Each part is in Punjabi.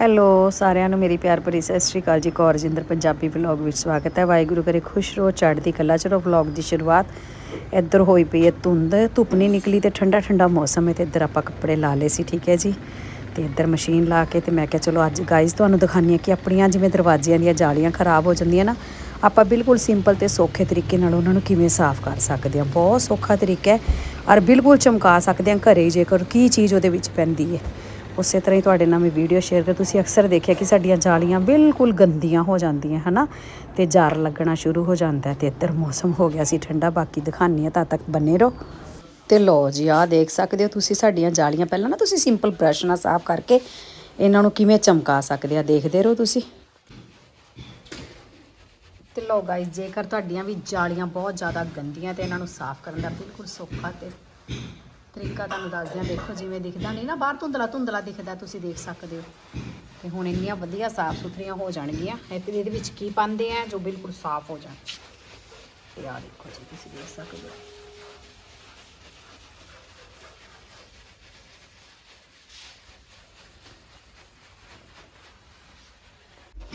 ਹੈਲੋ ਸਾਰਿਆਂ ਨੂੰ ਮੇਰੀ ਪਿਆਰ ਭਰੀ ਸਤਿ ਸ਼੍ਰੀ ਅਕਾਲ ਜੀ। ਕੌਰਜਿੰਦਰ ਪੰਜਾਬੀ ਵਲੌਗ ਵਿੱਚ ਸਵਾਗਤ ਹੈ। ਵਾਹਿਗੁਰੂ ਕਰੇ ਖੁਸ਼ ਰਹੋ, ਚੜ੍ਹਦੀ ਕਲਾ ਚਲੋ ਵਲੌਗ ਦੀ ਸ਼ੁਰੂਆਤ ਇੱਧਰ ਹੋਈ ਪਈ ਹੈ ਧੁੰਦ। ਧੁੱਪ ਨਹੀਂ ਨਿਕਲੀ ਤੇ ਠੰਡਾ ਠੰਡਾ ਮੌਸਮ ਹੈ ਤੇ ਇੱਧਰ ਆਪਾਂ ਕੱਪੜੇ ਲਾ ਲਏ ਸੀ, ਠੀਕ ਹੈ ਜੀ। ਤੇ ਇੱਧਰ ਮਸ਼ੀਨ ਲਾ ਕੇ ਤੇ ਮੈਂ ਕਿਹਾ, ਚਲੋ ਅੱਜ ਗਾਈਜ਼ ਤੁਹਾਨੂੰ ਦਿਖਾਉਂਦੀ ਹਾਂ ਕਿ ਆਪਣੀਆਂ ਜਿਵੇਂ ਦਰਵਾਜ਼ਿਆਂ ਦੀਆਂ ਜਾਲੀਆਂ ਖਰਾਬ ਹੋ ਜਾਂਦੀਆਂ ਨਾ, ਆਪਾਂ ਬਿਲਕੁਲ ਸਿੰਪਲ ਤੇ ਸੌਖੇ ਤਰੀਕੇ ਨਾਲ ਉਹਨਾਂ ਨੂੰ ਕਿਵੇਂ ਸਾਫ਼ ਕਰ ਸਕਦੇ ਹਾਂ। ਬਹੁਤ ਸੌਖਾ ਤਰੀਕਾ ਹੈ ਔਰ ਬਿਲਕੁਲ ਚਮਕਾ ਸਕਦੇ ਹਾਂ ਘਰੇ ਹੀ ਜੇਕਰ ਕੀ ਚੀਜ਼ ਉਹਦੇ ਵਿੱਚ ਪੈਂਦੀ ਹੈ। ਉਸੇ ਤਰ੍ਹਾਂ ਹੀ ਤੁਹਾਡੇ ਨਾਲ ਮੈਂ ਵੀਡੀਓ ਸ਼ੇਅਰ ਕਰ। ਤੁਸੀਂ ਅਕਸਰ ਦੇਖਿਆ ਕਿ ਸਾਡੀਆਂ ਜਾਲੀਆਂ ਬਿਲਕੁਲ ਗੰਦੀਆਂ ਹੋ ਜਾਂਦੀਆਂ, ਹਨਾ? ਤੇ ਜਾਰ ਲੱਗਣਾ ਸ਼ੁਰੂ ਹੋ ਜਾਂਦਾ ਹੈ ਤੇ ਇੱਧਰ ਮੌਸਮ ਹੋ ਗਿਆ ਸੀ ਠੰਡਾ। ਬਾਕੀ ਦਿਖਾਨੀ ਆ ਤਦ ਤੱਕ ਬਨੇ ਰਹੋ। ਤੇ ਲਓ ਜੀ, ਆਹ ਦੇਖ ਸਕਦੇ ਹੋ ਤੁਸੀਂ ਸਾਡੀਆਂ ਜਾਲੀਆਂ। ਪਹਿਲਾਂ ਨਾ ਤੁਸੀਂ ਸਿੰਪਲ ਬ੍ਰਸ਼ ਨਾਲ ਸਾਫ਼ ਕਰਕੇ ਇਹਨਾਂ ਨੂੰ ਕਿਵੇਂ ਚਮਕਾ ਸਕਦੇ ਆ, ਦੇਖਦੇ ਰਹੋ ਤੁਸੀਂ। ਤੇ ਲਓ ਗਾਇਸ ਜੇਕਰ ਤੁਹਾਡੀਆਂ ਵੀ ਜਾਲੀਆਂ ਬਹੁਤ ਜ਼ਿਆਦਾ ਗੰਦੀਆਂ ਤੇ ਇਹਨਾਂ ਨੂੰ ਸਾਫ਼ ਕਰਨ ਦਾ ਬਿਲਕੁਲ ਸੌਖਾ ਤੇ ਤਰੀਕਾ ਤੁਹਾਨੂੰ ਦੱਸਦੇ ਆ ਦੇਖੋ ਜਿਵੇਂ ਦਿਖਦਾ ਨਹੀਂ ਨਾ ਬਾਹਰ ਧੁੰਦਲਾ ਧੁੰਦਲਾ ਦਿਖਦਾ ਤੁਸੀਂ ਦੇਖ ਸਕਦੇ ਹੋ। ਤੇ ਹੁਣ ਇੰਨੀਆਂ ਵਧੀਆ ਸਾਫ਼ ਸੁਥਰੀਆਂ ਹੋ ਜਾਣਗੀਆਂ। ਇਹ ਫਿਰ ਇਹਦੇ ਵਿੱਚ ਕੀ ਪਾਉਂਦੇ ਆ ਜੋ ਬਿਲਕੁਲ ਸਾਫ਼ ਹੋ ਜਾਣ। ਤੇ ਆ ਦੇਖੋ ਜੀ ਤੁਸੀਂ ਦੇਖ ਸਕਦੇ ਹੋ।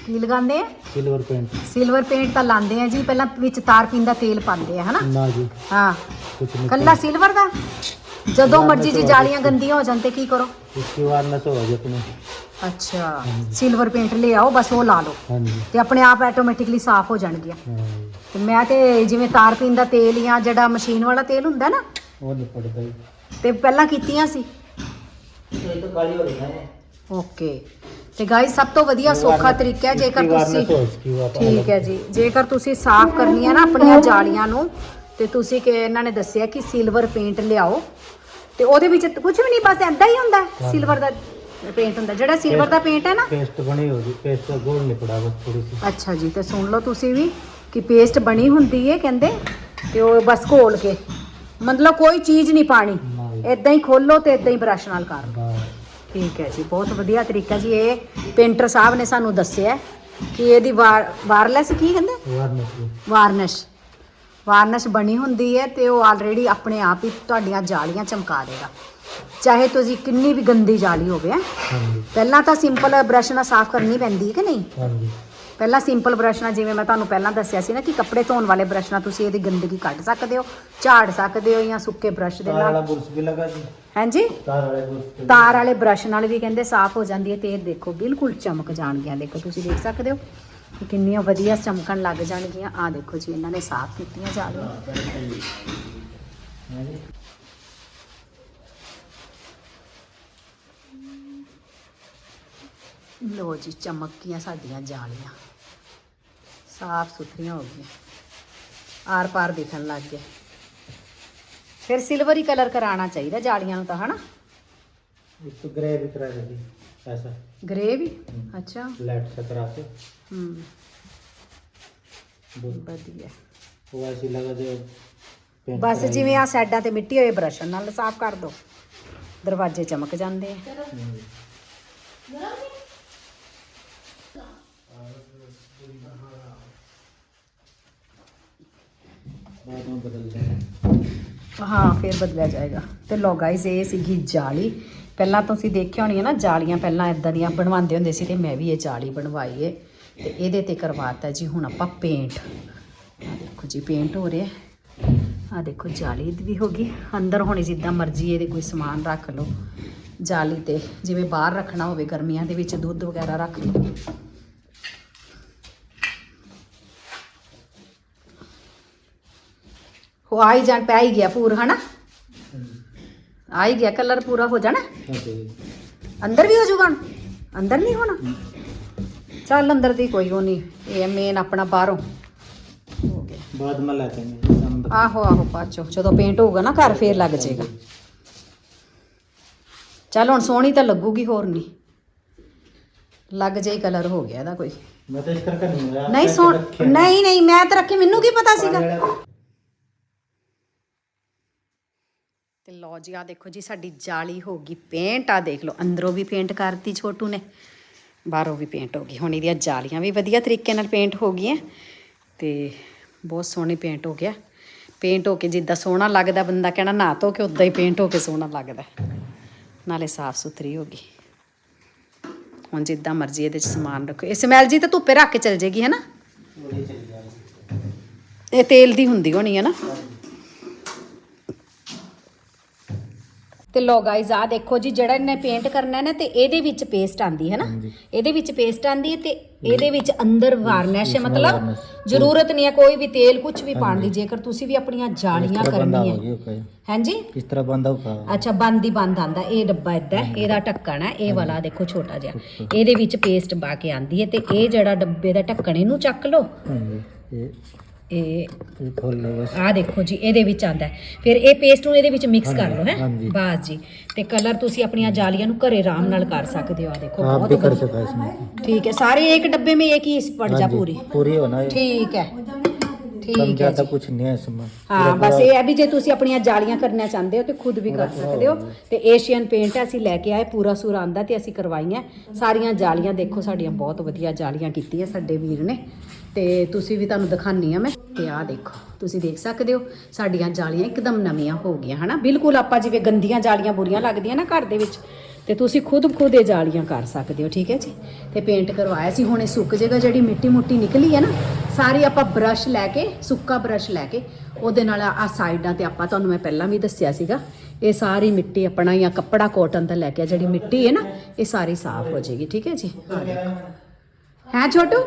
ਕੀ ਲਗਾਉਂਦੇ ਆ? ਸਿਲਵਰ ਪੇਂਟ ਸਿਲਵਰ ਪੇਂਟ ਤਾਂ ਲਾਉਂਦੇ ਆ ਜੀ ਪਹਿਲਾਂ ਵਿੱਚ ਤਾਰਪੀਨ ਦਾ ਤੇਲ ਪਾਉਂਦੇ ਆ ਹਨਾ? ਨਾ ਜੀ। ਹਾਂ। ਕੱਲਾ ਸਿਲਵਰ ਦਾ? ਜਦੋਂ ਮਰਜ਼ੀ ਜੀ ਜਾਲੀਆਂ ਗੰਦੀਆਂ ਹੋ ਜਾਣ ਤੇ ਕੀ ਕਰੋ इसकी वारनेस हो गई अपने ਅੱਛਾ ਸਿਲਵਰ ਪੇਂਟ ਲੈ ਆਓ ਬਸ ਉਹ ਲਾ ਲਓ हाँ जी ਤੇ ਆਪਣੇ ਆਪ ਆਟੋਮੈਟਿਕਲੀ ਸਾਫ਼ ਹੋ ਜਾਣਗੀਆਂ हाँ जी। ਤੇ ਮੈਂ ਤੇ ਜਿਵੇਂ ਤਾਰ ਪੀਣ ਦਾ ਤੇਲ ਜਾਂ ਜਿਹੜਾ ਮਸ਼ੀਨ ਵਾਲਾ ਤੇਲ ਹੁੰਦਾ ਨਾ वो नहीं पड़ता ही ਤੇ ਪਹਿਲਾਂ ਕੀਤੀਆਂ ਸੀ ये तो काली हो रही है ਓਕੇ ਤੇ ਗਾਇਸ ਸਭ ਤੋਂ ਵਧੀਆ ਸੌਖਾ ਤਰੀਕਾ ਹੈ ਜੇਕਰ इसकी वारनेस ਤੁਸੀਂ हो इसकी वो ਠੀਕ ਹੈ ਜੀ ਜੇਕਰ ਤੁਸੀਂ ਸਾਫ਼ ਕਰਨੀਆਂ ਨਾ ਆਪਣੀਆਂ ਜਾਲੀਆਂ ਨੂੰ ਤੇ ਤੁਸੀਂ ਕਿ ਇਹਨਾਂ ਨੇ ਦੱਸਿਆ ਕਿ ਸਿਲਵਰ ਪੇਂਟ ਲਿਆਓ ਤੇ ਉਹਦੇ ਵਿੱਚ ਕੁਝ ਵੀ ਨਹੀਂ ਬਸ ਐਦਾਂ ਹੀ ਹੁੰਦਾ ਸਿਲਵਰ ਦਾ ਪੇਂਟ ਹੁੰਦਾ। ਜਿਹੜਾ ਸਿਲਵਰ ਦਾ ਪੇਂਟ ਹੈ ਨਾ। ਪੇਸਟ ਬਣੀ ਹੋ ਜੀ ਪੇਸਟ ਦਾ ਗੋਲ ਨਿਪੜਾ ਬਸ ਥੋੜੀ ਸੀ ਅੱਛਾ ਜੀ ਤੇ ਸੁਣ ਲਓ ਤੁਸੀਂ ਵੀ ਕਿ ਪੇਸਟ ਬਣੀ ਹੁੰਦੀ ਹੈ ਕਹਿੰਦੇ ਤੇ ਉਹ ਬਸ ਘੋਲ ਕੇ। ਮਤਲਬ ਕੋਈ ਚੀਜ਼ ਨਹੀਂ ਪਾਣੀ। ਐਦਾਂ ਹੀ ਖੋਲੋ ਤੇ ਐਦਾਂ ਹੀ ਬਰਸ਼ ਨਾਲ ਕਰ ਲਓ। ਠੀਕ ਹੈ ਜੀ ਬਹੁਤ ਵਧੀਆ ਤਰੀਕਾ ਜੀ। ਇਹ ਪੇਂਟਰ ਸਾਹਿਬ ਨੇ ਸਾਨੂੰ ਦੱਸਿਆ ਕਿ ਇਹਦੀ ਵਾਇਰਲੈਸ ਕੀ ਕਹਿੰਦੇ? ਵਾਰਨਿਸ਼ ਵਾਰਨਿਸ਼ ਵਾਰਨਿਸ਼ ਬਣੀ ਹੁੰਦੀ ਹੈ ਤੇ ਉਹ ਆਲਰੇਡੀ ਆਪਣੇ ਆਪ ਹੀ ਤੁਹਾਡੀਆਂ ਜਾਲੀਆਂ ਚਮਕਾ ਦੇਗਾ। ਚਾਹੇ ਤੁਸੀਂ ਕਿੰਨੀ ਵੀ ਗੰਦੀ ਜਾਲੀ ਹੋਵੇ ਹੈ। ਪਹਿਲਾਂ ਤਾਂ ਸਿੰਪਲ ਬ੍ਰਸ਼ ਨਾਲ ਸਾਫ਼ ਕਰਨੀ ਪੈਂਦੀ ਹੈ ਕਿ ਨਹੀਂ? ਪਹਿਲਾਂ ਸਿੰਪਲ ਬ੍ਰਸ਼ ਨਾਲ ਜਿਵੇਂ ਮੈਂ ਤੁਹਾਨੂੰ ਪਹਿਲਾਂ ਦੱਸਿਆ ਸੀ ਨਾ ਕਿ ਕੱਪੜੇ ਧੋਣ ਵਾਲੇ ਬ੍ਰਸ਼ ਨਾਲ ਤੁਸੀਂ ਇਹਦੀ ਗੰਦਗੀ ਕੱਢ ਸਕਦੇ ਹੋ ਝਾੜ ਸਕਦੇ ਹੋ ਜਾਂ ਸੁੱਕੇ ਬ੍ਰਸ਼ ਦੇ ਤਾਰ ਨਾਲ। ਹਾਂਜੀ? ਤਾਰ ਵਾਲੇ ਬੁਰਸ਼ ਨਾਲ ਵੀ ਕਹਿੰਦੇ ਸਾਫ਼ ਹੋ ਜਾਂਦੀ ਹੈ ਤੇ ਇਹ ਦੇਖੋ ਬਿਲਕੁਲ ਚਮਕ ਜਾਣਗੀਆਂ। ਦੇਖੋ ਤੁਸੀਂ ਦੇਖ ਸਕਦੇ ਹੋ। ਕਿੰਨੀਆਂ ਵਧੀਆ ਚਮਕਣ ਲੱਗ ਜਾਣਗੀਆਂ। ਆ ਦੇਖੋ ਜੀ, ਇਹਨਾਂ ਨੇ ਸਾਫ਼ ਕੀਤੀਆਂ ਜਾ ਰਹੀਆਂ ਲੋ ਜੀ, ਚਮਕੀਆਂ ਸਾਡੀਆਂ ਜਾਲੀਆਂ। ਸਾਫ਼ ਸੁਥਰੀਆਂ ਹੋ ਗਈਆਂ। ਆਰ ਪਾਰ ਦਿਖਣ ਲੱਗ ਗਏ ਫਿਰ ਸਿਲਵਰੀ ਕਲਰ ਕਰਾਉਣਾ ਚਾਹੀਦਾ ਜਾਲੀਆਂ ਨੂੰ ਤਾਂ, ਹਨਾ? ਇਸ ਤੋਂ ਗ੍ਰੇ ਵੀ ਕਰਾ ਦਿੰਦੀ ऐसा ਗ੍ਰੇ ਵੀ ਅੱਛਾ लाइट से करा के ਹੂੰ वो ਵਧੀਆ वो ऐसी लगा जो paint ਬਸ कराई। ਜਿਵੇਂ ਆ ਸਾਈਡਾਂ ਤੇ ਮਿੱਟੀ ਹੋਏ ਬ੍ਰਸ਼ ਨਾਲ ਸਾਫ਼ ਕਰ ਦੋ ਦਰਵਾਜ਼ੇ ਚਮਕ ਜਾਂਦੇ ਆ हाँ जी। बाद में बदल जाए ਹਾਂ, ਫਿਰ ਬਦਲਿਆ ਜਾਏਗਾ। ਤੇ ਲੋ ਗਾਇਸ ਇਹ ਸੀਗੀ ਜਾਲੀ। ਪਹਿਲਾਂ ਤੁਸੀਂ ਦੇਖਿਆ ਹੋਣੀ ਹੈ ਨਾ, ਜਾਲੀਆਂ ਪਹਿਲਾਂ ਇਦਾਂ ਦੀਆਂ ਬਣਵਾਉਂਦੇ ਹੁੰਦੇ ਸੀ ਤੇ ਮੈਂ ਵੀ ਇਹ ਜਾਲੀ ਬਣਵਾਈ ਏ। ਤੇ ਇਹਦੇ ਤੇ ਕਰਵਾਤਾ ਜੀ ਹੁਣ ਆਪਾਂ ਪੇਂਟ ਆ ਦੇਖੋ ਜੀ ਪੇਂਟ ਹੋ ਰਿਹਾ। ਆ ਦੇਖੋ, ਜਾਲੀ ਵੀ ਹੋ ਗਈ। ਅੰਦਰ ਹੋਣੀ ਜਿੱਦਾਂ ਮਰਜ਼ੀ ਇਹਦੇ ਕੋਈ ਸਮਾਨ ਰੱਖ ਲਓ। ਜਾਲੀ ਤੇ ਜਿਵੇਂ ਬਾਹਰ ਰੱਖਣਾ ਹੋਵੇ, ਗਰਮੀਆਂ ਦੇ ਵਿੱਚ ਦੁੱਧ ਵਗੈਰਾ ਰੱਖ ਲਓ। ਹੋ ਆ ਹੀ ਪੈ ਹੀ ਗਿਆ ਪੂਰ ਹਨਾ? ਆ ਗਿਆ ਕਲਰ ਪੂਰਾ ਹੋ ਜਾਣਾ? ਅੰਦਰ ਵੀ ਹੋ ਜਾਊਗਾ ਅੰਦਰ ਨਹੀਂ ਹੋਣਾ? ਚੱਲ ਅੰਦਰ ਦੀ ਕੋਈ ਹੋ ਨਹੀਂ ਇਹ ਮੇਨ ਆਪਣਾ ਬਾਹਰੋਂ। ਆਹੋ ਆਹੋ ਪਾਚੋ ਜਦੋਂ ਪੇਂਟ ਹੋਊਗਾ ਨਾ ਘਰ ਫੇਰ ਲੱਗ ਜਾਏਗਾ। ਚੱਲ ਹੁਣ ਸੋਹਣੀ ਤਾਂ ਲੱਗੂਗੀ ਹੋਰ ਨਹੀਂ। ਲੱਗ ਜਾਈ ਕਲਰ ਹੋ ਗਿਆ ਇਹਦਾ ਕੋਈ। ਮੈਂ ਤਾਂ ਇਸ ਕਰਕੇ ਨਹੀਂ ਨਹੀਂ ਸੋਹਣ ਨਹੀਂ ਨਹੀਂ ਮੈਂ ਤਾਂ ਰੱਖੀ ਮੈਨੂੰ ਕੀ ਪਤਾ ਸੀਗਾ? ਲਓ ਜੀ ਆ ਦੇਖੋ ਜੀ ਸਾਡੀ ਜਾਲੀ ਹੋ ਗਈ ਪੇਂਟ ਆ ਦੇਖ ਲਓ ਅੰਦਰੋਂ ਵੀ ਪੇਂਟ ਕਰਤੀ ਛੋਟੂ ਨੇ ਬਾਹਰੋਂ ਵੀ ਪੇਂਟ ਹੋ ਗਈ। ਹੁਣ ਇਹਦੀਆਂ ਜਾਲੀਆਂ ਵੀ ਵਧੀਆ ਤਰੀਕੇ ਨਾਲ ਪੇਂਟ ਹੋ ਗਈਆਂ ਤੇ ਬਹੁਤ ਸੋਹਣੀ ਪੇਂਟ ਹੋ ਗਿਆ। ਪੇਂਟ ਹੋ ਕੇ ਜਿੱਦਾਂ ਸੋਹਣਾ ਲੱਗਦਾ ਬੰਦਾ ਕਹਿਣਾ ਨਾ ਧੋ ਕੇ ਉਦਾਂ ਹੀ ਪੇਂਟ ਹੋ ਕੇ ਸੋਹਣਾ ਲੱਗਦਾ। ਨਾਲੇ ਸਾਫ਼ ਸੁਥਰੀ ਹੋ ਗਈ। ਹੁਣ ਜਿੱਦਾਂ ਮਰਜ਼ੀ ਇਹਦੇ ਚ ਸਮਾਨ ਰੱਖੋ। ਇਹ ਸਮੈਲ ਜੀ ਤਾਂ ਧੁੱਪੇ ਰੱਖ ਕੇ ਚੱਲ ਜੇਗੀ ਹੈ ਨਾ ਇਹ ਤੇਲ ਦੀ ਹੁੰਦੀ ਹੋਣੀ ਹੈ ਨਾ? ਤੇ ਲੋ ਗਾਇਜ਼ ਆ ਦੇਖੋ ਜੀ ਜਿਹੜਾ ਇਹਨੇ ਪੇਂਟ ਕਰਨਾ ਹੈ ਨਾ ਤੇ ਇਹਦੇ ਵਿੱਚ ਪੇਸਟ ਆਂਦੀ ਹੈ ਨਾ? ਇਹਦੇ ਵਿੱਚ ਪੇਸਟ ਆਂਦੀ ਹੈ ਤੇ ਇਹਦੇ ਵਿੱਚ ਅੰਦਰ ਵਾਰਨਿਸ਼ ਹੈ ਮਤਲਬ ਜ਼ਰੂਰਤ ਨਹੀਂ ਹੈ ਕੋਈ ਵੀ ਤੇਲ ਕੁਝ ਵੀ ਪਾਣ ਦੀ ਜੇਕਰ ਤੁਸੀਂ ਵੀ ਆਪਣੀਆਂ ਜਾਲੀਆਂ ਕਰਨੀਆਂ। ਹਾਂਜੀ? ਕਿਸ ਤਰ੍ਹਾਂ ਬੰਦ ਹੋਊਗਾ ਅੱਛਾ ਬੰਦ ਹੀ ਬੰਦ ਆਂਦਾ ਇਹ ਡੱਬਾ ਇਦਾਂ ਇਹਦਾ ਢੱਕਣ ਹੈ ਇਹ ਵਾਲਾ ਦੇਖੋ ਛੋਟਾ ਜਿਹਾ। ਇਹਦੇ ਵਿੱਚ ਪੇਸਟ ਪਾ ਕੇ ਆਂਦੀ ਹੈ ਤੇ ਇਹ ਜਿਹੜਾ ਡੱਬੇ ਦਾ ਢੱਕਣ ਇਹਨੂੰ ਚੱਕ ਲਓ। ਹਾਂਜੀ। ਇਹ ਇਹ ये खोल लो बस ਆ ਦੇਖੋ ਜੀ ਇਹਦੇ ਵਿੱਚ ਆਂਦਾ ਹੈ। ਫਿਰ ਇਹ ਪੇਸਟ ਨੂੰ ਇਹਦੇ ਵਿੱਚ ਮਿਕਸ ਕਰ ਲਓ ਹੈ ਹਾਂਜੀ। ਬਸ ਜੀ ਤੇ ਕਲਰ ਤੁਸੀਂ ਆਪਣੀਆਂ ਜਾਲੀਆਂ ਨੂੰ ਘਰੇ ਆਰਾਮ ਨਾਲ ਕਰ ਸਕਦੇ ਹੋ ਆ ਦੇਖੋ आप ਬਹੁਤ भी कर ਵਧੀਆ। सका इसमें ਠੀਕ ਹੈ ਸਾਰੇ ਇੱਕ ਡੱਬੇ में एक ही इस पड़ जा हाँ जी, पूरी पूरी होना है ਠੀਕ ਹੈ कम ਠੀਕ ਹੈ ज्यादा ਜੀ कुछ नहीं है इसमें ਹਾਂ ਬਸ ਇਹ ਹੈ ਵੀ ਜੇ ਤੁਸੀਂ ਆਪਣੀਆਂ ਜਾਲੀਆਂ ਕਰਨਾ ਚਾਹੁੰਦੇ ਹੋ ਤੇ ਖੁਦ ਵੀ ਕਰ ਸਕਦੇ ਹੋ ਤੇ ਏਸ਼ੀਅਨ ਪੇਂਟ ਅਸੀਂ ਲੈ ਕੇ ਆਏ ਪੂਰਾ ਸੂਰ ਆਂਦਾ ਤੇ ਅਸੀਂ ਕਰਵਾਈਆਂ ਸਾਰੀਆਂ ਜਾਲੀਆਂ ਦੇਖੋ ਸਾਡੀਆਂ ਬਹੁਤ ਵਧੀਆ ਜਾਲੀਆਂ ਕੀਤੀਆਂ ਸਾਡੇ ਵੀਰ ਨੇ ਤੇ ਤੁਸੀਂ ਵੀ ਤੁਹਾਨੂੰ ਦਿਖਾਨੀ ਆ ਮੈਂ ਤੇ ਆਹ ਦੇਖੋ ਤੁਸੀਂ ਦੇਖ ਸਕਦੇ ਹੋ ਸਾਡੀਆਂ ਜਾਲੀਆਂ ਇੱਕਦਮ ਨਵੀਆਂ ਹੋ ਗਈਆਂ ਹਨਾ ਬਿਲਕੁਲ ਆਪਾਂ ਜਿਵੇਂ ਗੰਦੀਆਂ ਜਾਲੀਆਂ ਬੁਰੀਆਂ ਲੱਗਦੀਆਂ ਨਾ ਘਰ ਦੇ ਵਿੱਚ ਤੇ ਤੁਸੀਂ ਖੁਦ ਖੁਦ ਇਹ ਜਾਲੀਆਂ ਕਰ ਸਕਦੇ ਹੋ ਠੀਕ ਹੈ ਜੀ? ਤੇ ਪੇਂਟ ਕਰਵਾਇਆ ਸੀ ਹੁਣ ਇਹ ਸੁੱਕ ਜਾਏਗਾ ਜਿਹੜੀ ਮਿੱਟੀ ਮੁੱਟੀ ਨਿਕਲੀ ਹੈ ਨਾ ਸਾਰੀ ਆਪਾਂ ਬਰਸ਼ ਲੈ ਕੇ ਸੁੱਕਾ ਬਰਸ਼ ਲੈ ਕੇ ਉਹਦੇ ਨਾਲ ਆ ਸਾਈਡਾਂ ਤੇ ਆਪਾਂ ਤੁਹਾਨੂੰ ਮੈਂ ਪਹਿਲਾਂ ਵੀ ਦੱਸਿਆ ਸੀਗਾ ਇਹ ਸਾਰੀ ਮਿੱਟੀ ਆਪਣਾ ਜਾਂ ਕੱਪੜਾ ਕਾਟਨ ਦਾ ਲੈ ਕੇ ਜਿਹੜੀ ਮਿੱਟੀ ਹੈ ਨਾ ਇਹ ਸਾਰੀ ਸਾਫ਼ ਹੋ ਜਾਏਗੀ ਠੀਕ ਹੈ ਜੀ? ਹੈ ਛੋਟੂ?